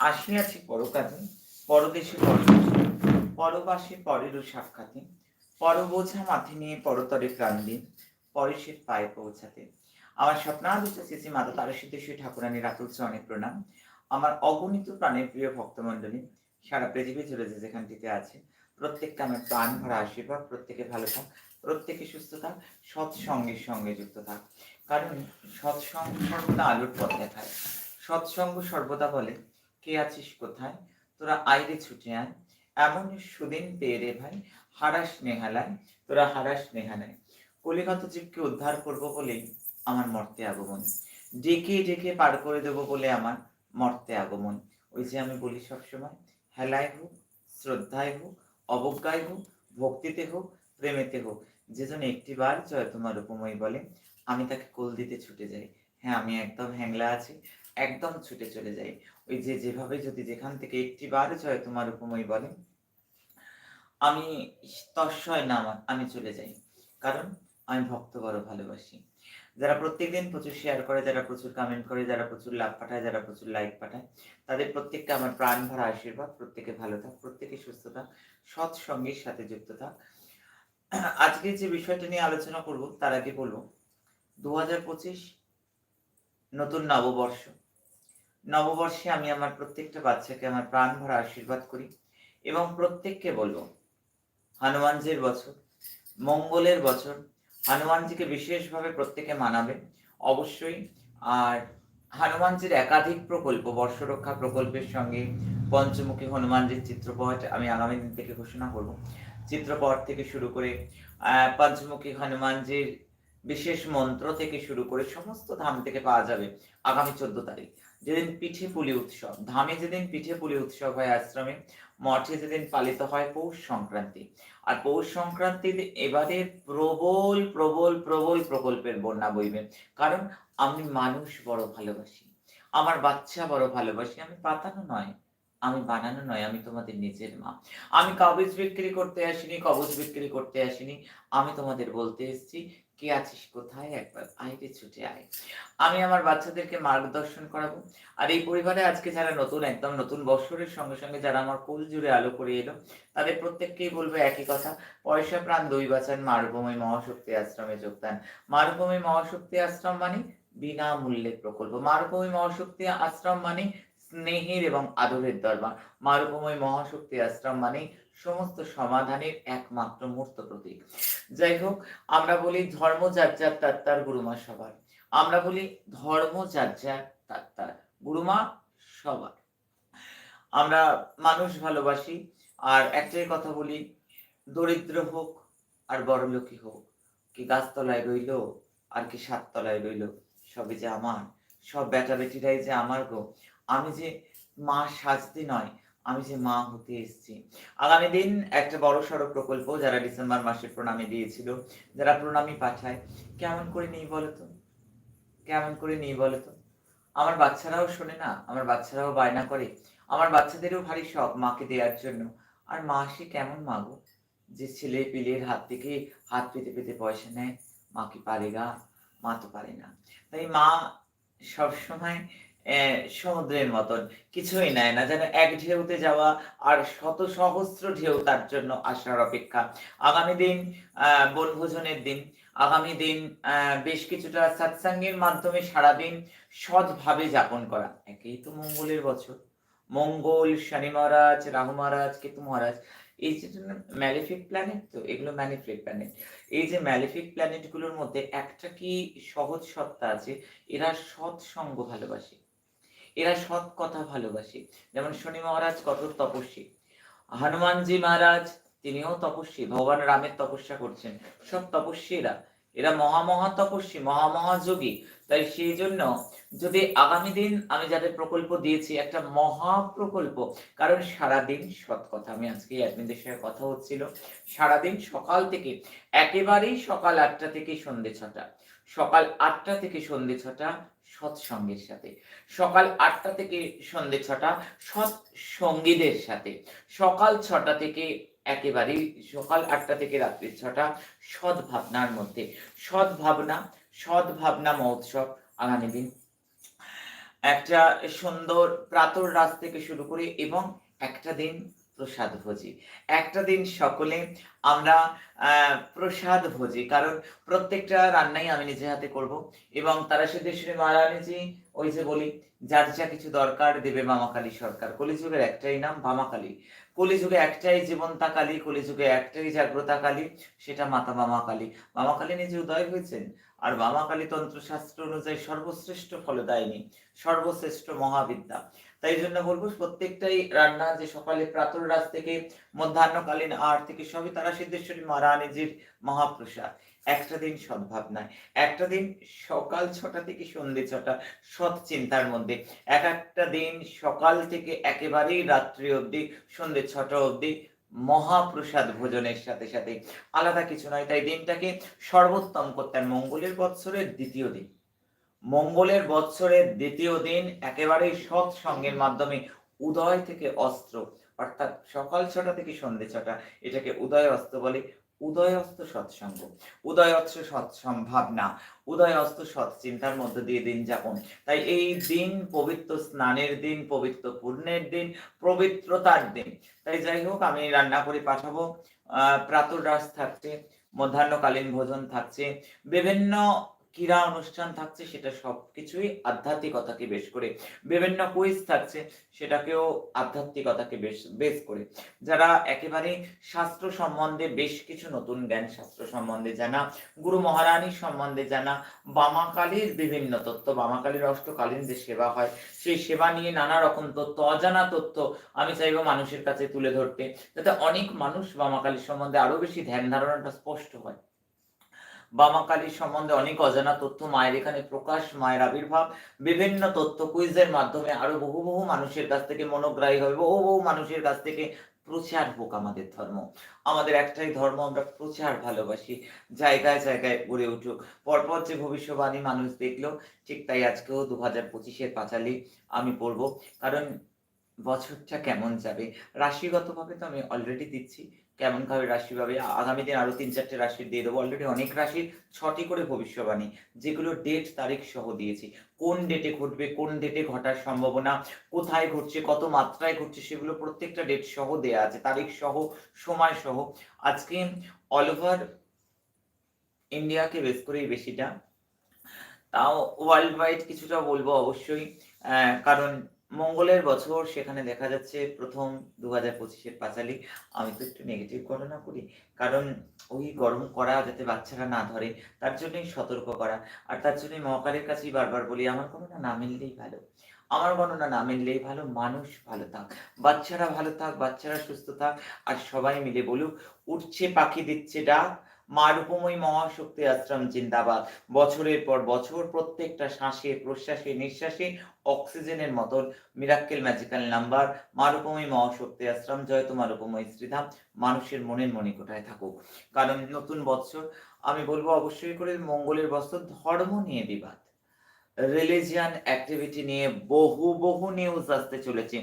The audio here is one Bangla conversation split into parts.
আসিয়াছি পরকাজে পরদেশে পরবাসে পরেরও সাক্ষাতে, পরবোঝা মাথে নিয়ে পরতরে প্রাণ দিন পরেশের পায়ে পৌঁছাতে। আমার স্বপ্নাদিত শ্রী মাতা তারসিদ্ধেশ্বরী ঠাকুরানীর আতুল অনেক প্রণাম। আমার অগণিত প্রাণের প্রিয় ভক্তমণ্ডলী, সারা পৃথিবী জুড়ে যে যেখানটিতে আছে, প্রত্যেককে আমার প্রাণ ভরা আশীর্বাদ, প্রত্যেকে ভালো থাক, প্রত্যেকে সুস্থ থাক, সৎসঙ্গের সঙ্গে যুক্ত থাক। কারণ সৎসঙ্গ সর্বদা আলোর পথ দেখায়। সৎসঙ্গ সর্বদা বলে কে আছিস কোথায়? তোরা আইরে ছুটে আয়। এমন সুদিন পেয়ে রে ভাই হারাস নেহালায় তোরা হারাস নেহালায় কলিকাত জীবকে উদ্ধার করব বলে আমার মর্তে আগমন। ডেকে ডেকে পার করে দেব বলে আমার মর্তে আগমন। ওই যে আমি বলি সবসময়, হেলায় হোক, শ্রদ্ধায় হোক, অবজ্ঞায় হোক, ভক্তিতে হোক, প্রেমেতে হোক যেজন একটিবার জয় তোমার উপময় বলে আমি তাকে কোল দিতে ছুটে যাই। হ্যাঁ আমি একদম হ্যাংলা আছি। একদম ছুটে চলে যাই ওই যে যেভাবে যদি যেখান থেকে একটিবার জয় তোমার উপময় বলে, আমি তস্বয় নাম আমি চলে যাই। কারণ আমি ভক্ত বড় ভালোবাসি। যারা প্রত্যেকদিন প্রচুর শেয়ার করে, যারা প্রচুর কমেন্ট করে, যারা প্রচুর লাভ পাঠায়, যারা প্রচুর লাইক পাঠায়, তাদের প্রত্যেককে আমার প্রাণ ভরা আশীর্বাদ। প্রত্যেকে ভালো থাক, প্রত্যেকে সুস্থ থাক, সৎসঙ্গের সাথে যুক্ত থাক। আজকে যে বিষয়টা নিয়ে আলোচনা করব, তার আগে বলব, দু হাজার পঁচিশ নতুন নববর্ষ। নববর্ষে আমি আমার প্রত্যেকটা বাচ্চাকে আমার প্রাণ ভরা আশীর্বাদ করি এবং প্রত্যেককে বলব, হনুমানজির বছর, মঙ্গলের বছর, হনুমানজিকে বিশেষভাবে প্রত্যেকে মানাবে, অবশ্যই। আর হনুমানজির একাধিক প্রকল্প, বর্ষরক্ষা প্রকল্পের সঙ্গে পঞ্চমুখী হনুমানজির চিত্রপট আমি আগামী দিন থেকে ঘোষণা করব। চিত্রপট থেকে শুরু করে পঞ্চমুখী হনুমানজির বিশেষ মন্ত্র থেকে শুরু করে সমস্ত ধাম থেকে পাওয়া যাবে আগামী চোদ্দ তারিখ। যেদিন পিঠে পুলি উৎসব, ধামে যেদিন পিঠে পুলি উৎসব হয় আশ্রমে, মঠে যেদিন পালিত হয় পৌষ সংক্রান্তি। আর পৌষ সংক্রান্তিতে এবারে প্রবল প্রবল প্রবল প্রকল্পের বন্যা বইবে। কারণ আমি মানুষ বড় ভালোবাসি। আমার বাচ্চা বড় ভালোবাসি। আমি পাতানো নয়, আমি বানানো নয়, আমি তোমাদের নিজের মা। আমি কবজ বিক্রি করতে আসিনি, কবজ বিক্রি করতে আসিনি, আমি তোমাদের বলতে এসেছি কে আছিস কোথায়? একবার আইতে ছুটে আয়। আমি আমার বাচ্চাদেরকে মার্গদর্শন করাবো। আর এই পরিবারে আজকে যারা নতুন, একদম নতুন বৎসরের সঙ্গে সঙ্গে যারা আমার কোল জুড়ে আলো করে এলো, তাদের প্রত্যেককেই বলব একই কথা, পয়সা প্রাণ দই বাঁচান মারভূমি মহাশক্তি আশ্রমে যোগদান। মারভূমি মহাশক্তি আশ্রম মানে বিনামূল্যে প্রকল্প। মারভূমি মহাশক্তি আশ্রম মানে স্নেহের এবং আদরের দরবার। মারভূমি মহাশক্তি আশ্রম মানে সমস্ত সমাধানের একমাত্র মূর্ত প্রতীক। যাই হোক, আমরা বলি ধর্ম যার যার তার তার গুরুমা সবার। আমরা বলি ধর্ম যার যার তার তার গুরুমা সবার। আমরা মানুষ ভালোবাসি, আর একটাই কথা বলি, দরিদ্র হোক আর বড়লোকই হোক, কি গাছতলায় রইল আর কি সাততলায় রইল, সবই যে আমার, সব বেটা বেটিরাই যে আমার গো। আমি যে মা সাজতে নয় আমি যে মা হতে এসেছি। আগামী দিন একটা বড় সড়ো প্রকল্প যারা ডিসেম্বর মাসে প্রণামী দিয়েছিল, যারা প্রণামী পাঠায়, কেমন করে নেই বলতো কেমন করে নেই বলতো আমার বাচ্চারাও শোনে না, আমার বাচ্চারাও বায়না করে, আমার বাচ্চাদেরও ভারী শখ মাকে দেওয়ার জন্য। আর মা সে কেমন মাগো যে ছেলে পিলের হাত থেকে হাত পেতে পেতে পয়সা নেয়, মা কি পারে গা? মা তো পারে না। তাই মা সবসময় সমুদ্রের মতন। কিছুই নেয় না, যেন এক ঢেউতে যাওয়া আর শত সহস্র ঢেউ তার জন্য আসার অপেক্ষা। আগামী দিন বনভোজনের দিন। আগামী দিন বেশ কিছুটা সৎসঙ্গের মাধ্যমে সারাদিন সৎভাবে যাপন করা। একেই তো মঙ্গলের বছর। মঙ্গল, শনি মহারাজ, রাহু মহারাজ, কেতু মহারাজ, এই যে ম্যালিফিক প্ল্যানেট তো, এগুলো ম্যালিফিক প্ল্যানেট। এই যে ম্যালিফিক প্ল্যানেটগুলোর মধ্যে একটা কি সহজ সত্তা আছে? এরা সৎ সঙ্গ ভালোবাসে। এরা সৎ কথা ভালোবাসে। যেমন শনি মহারাজ কত তপস্বী। হনুমানজি মহারাজ, তিনিও তপস্বী। ভগবান রামের তপস্যা করছেন। সব তপস্বীরা এরা। মহা মহা তপস্বী, মহা মহাযোগী তাই সেই জন্য যদি আগামী দিন আমি যাদের প্রকল্প দিয়েছি, একটা মহা প্রকল্প, কারণ সারাদিন সৎ কথা। আমি আজকে অ্যাডমিনদের সঙ্গে কথা হচ্ছিল। সারাদিন সকাল থেকে, একেবারেই সকাল আটটা থেকে সন্ধে ছটা। সকাল আটটা থেকে সন্ধে ছটা সৎসঙ্গের সাথে। সকাল আটটা থেকে সন্ধে ছটা, সৎ সঙ্গীদের সাথে। সকাল ছটা থেকে একেবারেই সকাল আটটা থেকে রাত্রি ছটা সদ্ভাবনার মধ্যে। সদ্ভাবনা সদ্ভাবনা মহোৎসব আগামী দিন। একটা সুন্দর প্রাতর রাত থেকে শুরু করে এবং একটা দিন প্রসাদ ভোজি। একটা দিন সকলে আমরা প্রসাদ ভোজি, কারণ প্রত্যেকটা রান্নাই আমি নিজে হাতে করব এবং তারা সিদ্ধেশ্বরী মহারানীজি ওই যে বলি যার যা কিছু দরকার দেবে মামাকালী সরকার। কলিযুগের একটাই নাম বামাকালী। কলিযুগে একটাই জীবন্তা কালী কলিযুগে একটাই জাগ্রতা কালী সেটা মাতা মামা কালী মামা কালী নিজে উদয় হয়েছেন, আর মামা কালী তন্ত্রশাস্ত্র অনুযায়ী সর্বশ্রেষ্ঠ ফলদায়িনী, সর্বশ্রেষ্ঠ মহাবিদ্যা। তাই জন্য বলব প্রত্যেকটাই রান্না যে সকালে প্রাতর রাত থেকে মধ্যাহ্নকালীন আর থেকে সবই তারা সিদ্ধেশ্বরী মহারানীজির মহাপ্রসাদ। একটা দিন সদ্ভাবনায় একটা দিন সকাল ছটা থেকে সন্ধে ছটা, সৎ চিন্তার মধ্যে। এক একটা দিন সকাল থেকে একেবারেই রাত্রি অবধি সন্ধে ছটা অবধি মহাপ্রসাদ ভোজনের সাথে সাথে। আলাদা কিছু নয়, তাই দিনটাকে সর্বোত্তম করতেন মঙ্গলের বৎসরের দ্বিতীয় দিন। মঙ্গলের বৎসরের দ্বিতীয় দিন একেবারেই সৎ সঙ্গের মাধ্যমে উদয় থেকে অস্ত্র, অর্থাৎ সকাল ছটা থেকে সন্ধে ছটা, এটাকে উদয় অস্ত্র বলে। উদয় অস্ত্র সৎসঙ্গ উদয় অস্ত্র সৎসম্ভাবনা উদয় অস্ত্র সৎ চিন্তার মধ্যে দিয়ে দিন যাপন। তাই এই দিন পবিত্র স্নানের দিন, পবিত্র পূর্ণের দিন, পবিত্রতার দিন। তাই যাই হোক, আমি রান্না করে পাঠাবো। আহ, প্রাতর রাস থাকছে, মধ্যাহ্নকালীন ভোজন থাকছে। বিভিন্ন ক্রীড়া অনুষ্ঠান থাকছে, সেটা সবকিছুই আধ্যাত্মিকতাকে বেশ করে, বিভিন্ন কুইজ থাকছে, সেটাকেও আধ্যাত্মিকতাকে বেশ বেশ করে। যারা একেবারে শাস্ত্র সম্বন্ধে বেশ কিছু নতুন জ্ঞান শাস্ত্র সম্বন্ধে জানা, গুরু মহারানীর সম্বন্ধে জানা, বামাকালীর বিভিন্ন তথ্য বামাকালীর অষ্টকালীন যে সেবা হয়, সেই সেবা নিয়ে নানা রকম তথ্য অজানা তথ্য আমি চাইব মানুষের কাছে তুলে ধরতে, যাতে অনেক মানুষ বামাকালীর সম্বন্ধে আরও বেশি ধ্যান ধারণাটা স্পষ্ট হয়। বামাকালীর সম্বন্ধে অনেক অজানা তথ্য, মায়ের এখানে প্রকাশ, মায়ের আবির্ভাব, বিভিন্ন তথ্য কুইজের মাধ্যমে আরও বহু বহু মানুষের কাছ থেকে মনোগ্রাহী হবে, বহু বহু মানুষের কাছ থেকে প্রচার হোক আমাদের ধর্ম। আমাদের একটাই ধর্ম, আমরা প্রচার ভালোবাসি। জায়গায় জায়গায় গড়ে উঠুক। পরপর যে ভবিষ্যবাণী মানুষ দেখল, ঠিক তাই আজকেও দু হাজার পঁচিশের পাঁচালি আমি পড়ব। কারণ বছরটা কেমন যাবে? রাশিগতভাবে তো আমি অলরেডি দিচ্ছি। কেমন ভাবে রাশি পাবে? আগামী দিন আরও তিন, চারটে রাশি দিয়ে দেবো। অলরেডি অনেক রাশির ছটি করে ভবিষ্যবাণী, যেগুলো ডেট তারিখ সহ দিয়েছি। কোন ডেটে ঘটবে, কোন ডেটে ঘটার সম্ভাবনা, কোথায় ঘটছে, কত মাত্রায় ঘটছে, সেগুলো প্রত্যেকটা ডেট সহ দেয়া আছে, তারিখ সহ, সময় সহ। আজকে অল ওভার ইন্ডিয়াকে বেস করেই বেশিটা। তাও ওয়ার্ল্ড ওয়াইড কিছুটা বলব অবশ্যই কারণ মঙ্গলের বছর সেখানে দেখা যাচ্ছে প্রথম দু হাজার পঁচিশের পাঁচালি। আমি তো একটু নেগেটিভ গণনা করি, কারণ ওই গরম করা যাতে বাচ্চারা না ধরে, তার জন্যই সতর্ক করা। আর তার জন্যই মহাকালের কাছেই বারবার বলি, আমার গণনা না মিললেই ভালো। আমার গণনা না মিললেই ভালো, মানুষ ভালো থাক। বাচ্চারা ভালো থাক, বাচ্চারা সুস্থ থাক, আর সবাই মিলে বলুক, উঠছে পাখি দিচ্ছে ডাক মা রূপময়ী মহাশক্তি আশ্রম, জিন্দাবাদ। বছরের পর বছর প্রত্যেকটা শ্বাসে, প্রশ্বাসে, নিঃশ্বাসে অক্সিজেনের মতন মিরাক্কেল ম্যাজিক্যাল নাম্বার মারুপময়ী মহাশক্তি আশ্রম জয়তো মারুপময়ী শ্রীধাম, মানুষের মনের মণিকোঠায় থাকুক। কারণ নতুন বৎসর আমি বলব অবশ্যই করে মঙ্গলের বছর ধর্ম নিয়ে বিবাদ। রিলিজিয়ান অ্যাক্টিভিটি নিয়ে বহু বহু নিউজ আসতে চলেছে।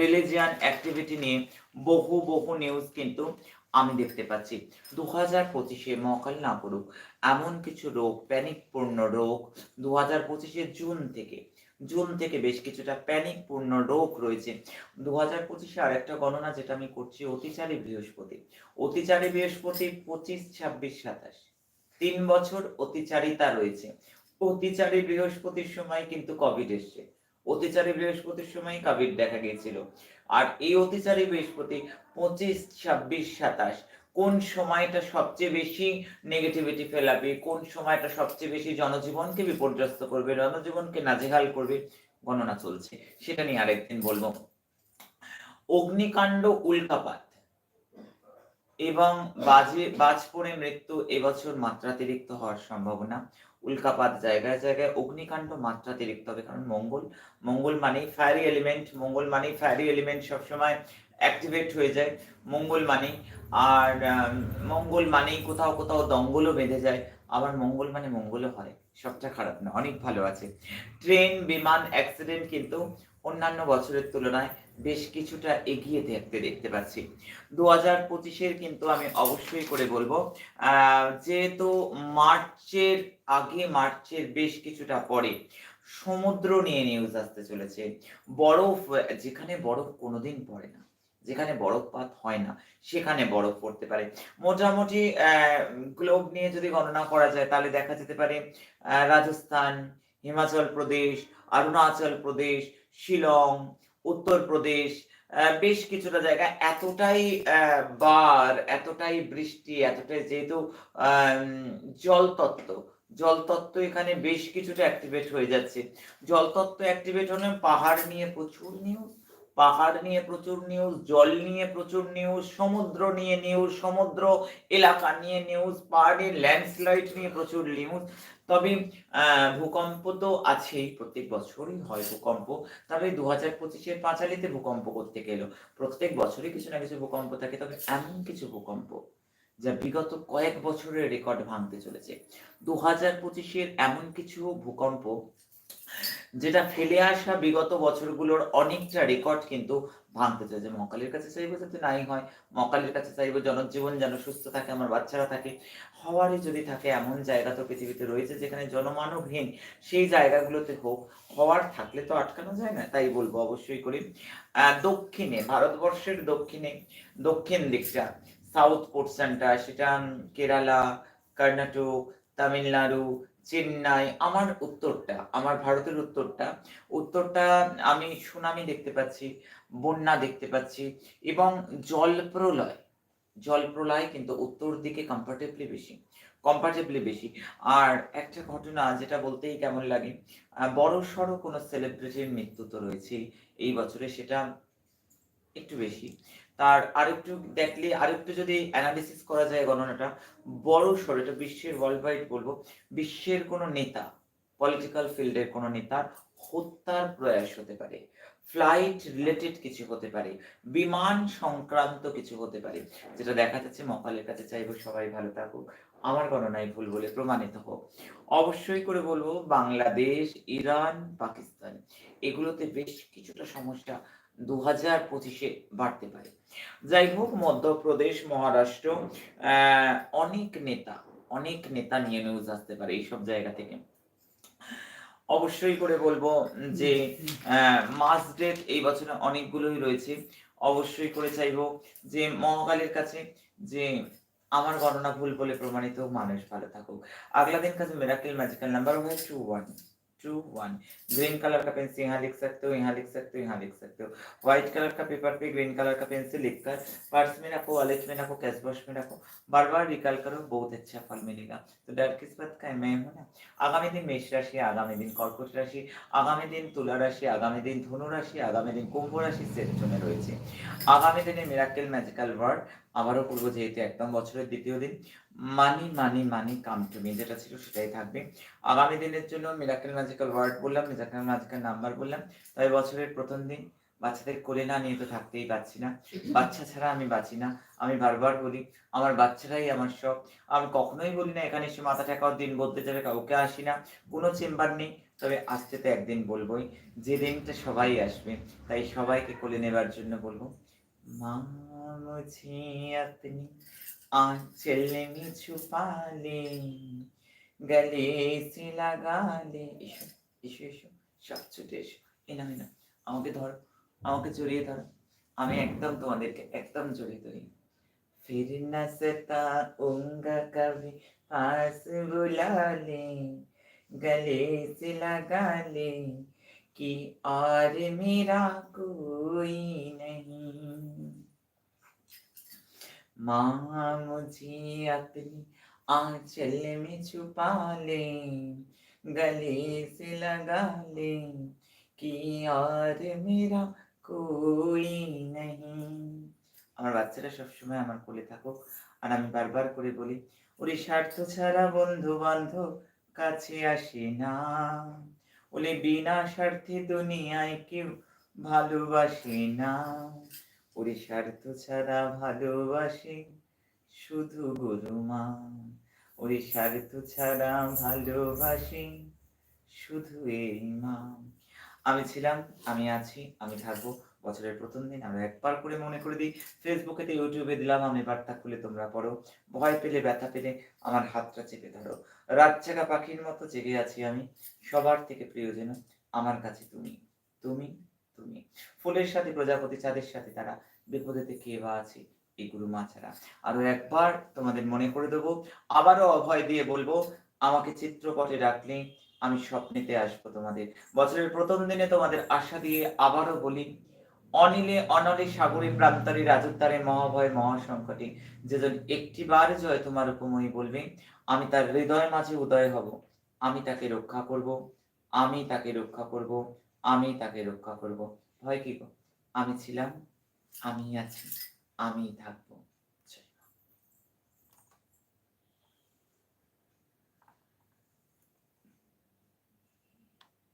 রিলিজিয়ান অ্যাক্টিভিটি নিয়ে বহু বহু নিউজ কিন্তু আমি দেখতে পাচ্ছি। দু হাজার পঁচিশে মকাল না করুক এমন কিছু রোগ, প্যানিকপূর্ণ রোগ দু হাজার পঁচিশে জুন থেকে জুন থেকে বেশ কিছুটা প্যানিক পূর্ণ রোগ রয়েছে। দু হাজার পঁচিশে আরেকটা গণনা যেটা আমি করছি, অতিচারী বৃহস্পতি। অতিচারী বৃহস্পতি পঁচিশ, ছাব্বিশ, সাতাশ। তিন বছর অতিচারিতা রয়েছে। অতিচারী বৃহস্পতির সময় কিন্তু কোভিড এসছে। অতিচারী বৃহস্পতির সময় কোভিড দেখা গিয়েছিল। আর এই অতিচারী বৃহস্পতি পঁচিশ, ছাব্বিশ, সাতাশ। কোন সময়টা সবচেয়ে বেশি নেগেটিভিটি ফেলাবে? কোন সময়টা সবচেয়ে বেশি জনজীবনকে বিপর্যস্ত করবে? জনজীবনকে নাজেহাল করবে? গণনা চলছে। সেটা নিয়ে আরেকদিন বলব। অগ্নিকাণ্ড উল্কাপাত। এবং বাজে, বাজ পড়ে মৃত্যু এবছর মাত্রাতিরিক্ত হওয়ার সম্ভাবনা। উল্কাপাত জায়গায় জায়গায় অগ্নিকাণ্ড মাত্রাতিরিক্ত হবে। কারণ মঙ্গল মঙ্গল মানেই ফায়ারি এলিমেন্ট মঙ্গল মানেই ফায়ারি এলিমেন্ট সবসময় অ্যাক্টিভেট হয়ে যায়। মঙ্গল মানেই, আর মঙ্গল মানেই কোথাও কোথাও দঙ্গলও বেঁধে যায়। আবার মঙ্গল মানে মঙ্গলও হয়, সবটা খারাপ না, অনেক ভালো আছে। ট্রেন, বিমান অ্যাক্সিডেন্ট কিন্তু অন্যান্য বছরের তুলনায় বেশ কিছুটা এগিয়ে থাকতে দেখতে পাচ্ছি। দু হাজার পঁচিশের কিন্তু আমি অবশ্যই করে বলব যেহেতু মার্চের আগে, মার্চের বেশ কিছুটা পরে সমুদ্র নিয়ে নিউজ আসতে চলেছে। বরফ, যেখানে বরফ কোনোদিন পড়ে না, যেখানে বরফপাত হয় না, সেখানে বরফ পড়তে পারে। মোটামুটি গ্লোব নিয়ে যদি গণনা করা যায়, তাহলে দেখা যেতে পারে রাজস্থান, হিমাচল প্রদেশ, অরুণাচল প্রদেশ, শিলং উত্তরপ্রদেশ বেশ কিছুটা জায়গা। এতটাই বার, এতটাই বৃষ্টি, এতটাই যেহেতু জলতত্ত্ব জলতত্ত্ব এখানে বেশ কিছুটা অ্যাক্টিভেট হয়ে যাচ্ছে। জলতত্ত্ব অ্যাক্টিভেট হলে পাহাড় নিয়ে প্রচুর নিউজ পাহাড় নিয়ে প্রচুর নিউজ জল নিয়ে প্রচুর নিউজ সমুদ্র নিয়ে নিউজ সমুদ্র এলাকা নিয়ে নিউজ পাহাড়ে ল্যান্ডস্লাইড নিয়ে প্রচুর নিউজ তবে ভূকম্প তো আছেই প্রত্যেক বছরই হয় ভূকম্প। তবে দু হাজার পঁচিশের পাঁচালিতে ভূকম্প করতে গেলো প্রত্যেক বছরই কিছু না কিছু ভূকম্প থাকে। তবে এমন কিছু ভূকম্প যা বিগত কয়েক বছরের রেকর্ড ভাঙতে চলেছে। দু হাজার পঁচিশের এমন কিছু ভূকম্প যেটা ফেলে আসা বিগত বছরগুলোর অনেকটা রেকর্ড কিন্তু ভাঙতে চাই যে মকালের কাছে চাইব যাতে নাই হয় মকালের কাছে চাইব জনজীবন যেন সুস্থ থাকে, আমার বাচ্চারা থাকে, হওয়ারই যদি থাকে এমন জায়গা তো পৃথিবীতে রয়েছে যেখানে জনমানবহীন সেই জায়গাগুলোতে হোক, হওয়ার থাকলে তো আটকানো যায় না, তাই বলব অবশ্যই করি। দক্ষিণে, ভারতবর্ষের দক্ষিণে, দক্ষিণ দিকটা সাউথ পোর্শনটা সেটা কেরালা, কর্ণাটক, তামিলনাড়ু চেন্নাই, আমার উত্তরটা, আমার ভারতের উত্তরটা উত্তরটা আমি সুনামি দেখতে পাচ্ছি, বন্যা দেখতে পাচ্ছি এবং জল প্রলয় জল প্রলয় কিন্তু উত্তর দিকে কম্পারেটিভলি বেশি কম্পারেটিভলি বেশি। আর একটা ঘটনা যেটা বলতেই কেমন লাগে বড় সড়ো কোনো সেলিব্রিটির মৃত্যু তো রয়েছে এই বছরে, সেটা একটু বেশি। তার আরেকটু দেখলে আরেকটু যদি অ্যানালিসিস করা যায় গণনাটা, বড় সড়ো, এটা বিশ্বের ওয়ার্ল্ড ওয়াইড বলব, বিশ্বের কোনো নেতা পলিটিক্যাল ফিল্ডের কোনো নেতার হত্যার প্রয়াস হতে পারে ফ্লাইট রিলেটেড কিছু হতে পারে, বিমান সংক্রান্ত কিছু হতে পারে, যেটা দেখা যাচ্ছে মকালের কাছে চাইব সবাই ভালো থাকুক, আমার গণনায় ভুল বলে প্রমাণিত হোক। অবশ্যই করে বলব বাংলাদেশ, ইরান, পাকিস্তান, এগুলোতে বেশ কিছুটা সমস্যা দু হাজার পঁচিশে বাড়তে পারে। যাই হোক, মধ্যপ্রদেশ, মহারাষ্ট্র অনেক নেতা অনেক নেতা নিয়ে নিউজ আসতে পারে এইসব জায়গা থেকে। অবশ্যই করে বলব যে মাস ডেট এই বছরে অনেকগুলোই রয়েছে। অবশ্যই করে চাইব যে, মহাকালের কাছে যে, আমার গণনা ভুল বলে প্রমাণিত মানুষ ভালো থাকুক। আগলা দিন কাছে মেরাকেল ম্যাজিক্যাল নাম্বার হয়েছে one two one two one green colour का पेन से यहाँ लिख सकते हो यहाँ लिख सकते हो यहाँ लिख सकते हो व्हाइट कलर का पेपर पे ग्रीन कलर का पेन से लिखकर पर्स में रखो वॉलेट में रखो कैश बॉक्स में रखो बार बार रिकॉल करो बहुत अच्छा फल मिलेगा तो डर किस बात का है मैं हूँ ना আগামী দিন মেষ রাশি আগামী দিন কর্কট রাশি আগামী দিন তুলা রাশি আগামী দিন ধনু রাশি আগামী দিন কুম্ভ রাশি সেট জোনে রয়েছে আগামী দিনে মিরাকেল ম্যাজিক্যাল ওয়ার্ড আবারও করবো যেহেতু একদম বছরের দ্বিতীয় দিন মানি মানি মানি কাম টু মি যেটা ছিল সেটাই থাকবে। আগামী দিনের জন্য মিরাকেল ম্যাজিক্যাল ওয়ার্ড বললাম মিরাকেল ম্যাজিক্যাল নাম্বার বললাম। তাই বছরের প্রথম দিন বাচ্চাদের কোলে না নিয়ে তো থাকতেই পারছি না। বাচ্চা ছাড়া আমি বাঁচি না। আমি বারবার বলি, আমার বাচ্চারাই আমার সব আমি কখনোই বলি না, এখানে এসে মাথা ঠেকাও, দিন বলতে যাবে, কাউকে আসি না। কোনো চেম্বার নেই, তবে আসতে তো একদিন বলবোই। যে দিনটা সবাই আসবে, তাই সবাইকে কোলে নেবার জন্য বলব মা আপনি आंचल में छुपा ले গলে সে লাগালে এসো এসো এসো সব ছুটে এসো এনা এনা আমাকে ধরো আমাকে জড়িয়ে ধরো আমি একদম তোমাদেরকে একদম জড়িয়ে ধরি फिर न सताऊंगा कभी पास बुला ले गले से लगा ले कि और मेरा कोई नहीं माँ मुझे अपनी आंचल में छुपा ले गले से लगा ले कि और मेरा कोई नहीं আমার বাচ্চারা সবসময় আমার কোলে থাকুক আর আমি বারবার করে বলি ওরে স্বার্থ ছাড়া বন্ধু বান্ধব কাছে আসে না ওলে বিনা স্বার্থে দুনিয়ায় কেউ ভালোবাসে না ওরে স্বার্থ ছাড়া ভালোবাসি শুধু গুরু মা ওরে স্বার্থ ছাড়া ভালোবাসি শুধু এই মা আমি ছিলাম, আমি আছি, আমি থাকব। বছরের প্রথম দিন আমি একবার করে মনে করে দিই। ফেসবুকেতে ইউটিউবে দিলাম আমি বার্তা খুলে তোমরা পড়ো। ভয় পেলে, ব্যথা পেলে আমার হাতটা চেপে ধরো। রাতজাগা পাখির মতো জেগে আছি আমি। সবার থেকে প্রিয়জন আমার কাছে তুমি। তুমি তুমি। ফুলের সাথে প্রজাপতি চাঁদের সাথে তারা বিপদেতে কে বা আছে, এই গুরু মা ছাড়া। আরও একবার তোমাদের মনে করে দেবো, আবারও অভয় দিয়ে বলব, আমাকে চিত্রপটে রাখলে আমি স্বপ্নেতে আসব তোমাদের। বছরের প্রথম দিনে তোমাদের আশা দিয়ে আবারও বলি, অনিলে অনলে সাগরে প্রান্তরে রাজত্বারে মহাভয় মহাসংকটে যেজন একটিবার জয় তোমার উপময়ী বলবে, আমি তার হৃদয় মাঝে উদয় হব, আমি তাকে রক্ষা করব, আমি তাকে রক্ষা করব। আমি তাকে রক্ষা করব। ভয় কি গো? আমি ছিলাম আমি আছি আমি থাকব।